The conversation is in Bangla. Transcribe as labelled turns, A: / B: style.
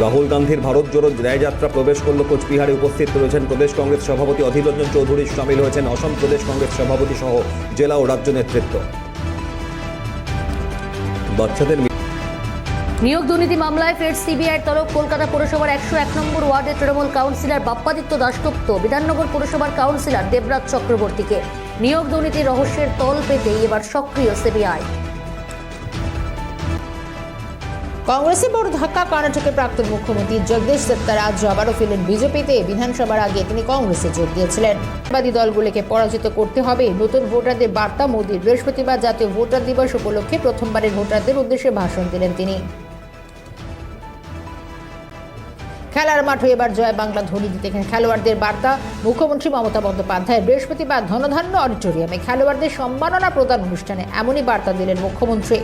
A: রাহুল গান্ধীর ভারত জোড়ো ন্যায়যাত্রা প্রবেশ করল কোচবিহারে উপস্থিত রয়েছেন প্রদেশ কংগ্রেস সভাপতি অধীর রঞ্জন চৌধুরী, সামিল হয়েছেন অসম প্রদেশ কংগ্রেস সভাপতি সহ জেলা ও রাজ্য নেতৃত্ব। বাচ্চাদের
B: নিয়োগ দুর্নীতি মামলায় ফের সিবিআইয়ের তরফ কলকাতা পুরসভার একশো এক নম্বর ওয়ার্ডের তৃণমূল কাউন্সিলর বাপ্পাদিত্য দাশগুপ্ত, বিধাননগর পুরসভার কাউন্সিলর দেবরাজ চক্রবর্তীকে। নিয়োগ দুর্নীতির রহস্যের তল পেতেই এবার সক্রিয় সিবিআই।
C: কংগ্রেসে বড় ধাক্কা কর্ণাটকের প্রাক্তন মুখ্যমন্ত্রী জগদীশ দত্তার আজ আবারও ফিরলেন বিজেপিতে। বিধানসভার আগে তিনি কংগ্রেসে যোগ দিয়েছিলেন। বাদী দলগুলিকে পরাজিত করতে হবে। নতুন ভোটারদের বার্তা মোদীর বৃহস্পতিবার জাতীয় ভোটার দিবস উপলক্ষে প্রথমবারের ভোটারদের উদ্দেশ্যে ভাষণ দিলেন তিনি। খেলার মাঠে এবার জয় বাংলা ধ্বনি দিতে খেলোয়াড়দের বার্তা। মুখ্যমন্ত্রী মমতা বন্দ্যোপাধ্যায় বৃহস্পতিবার ধনধান্য অডিটোরিয়ামে খেলোয়াড়দের সম্মাননা প্রদান অনুষ্ঠানে এমনই বার্তা দিলেন মুখ্যমন্ত্রী।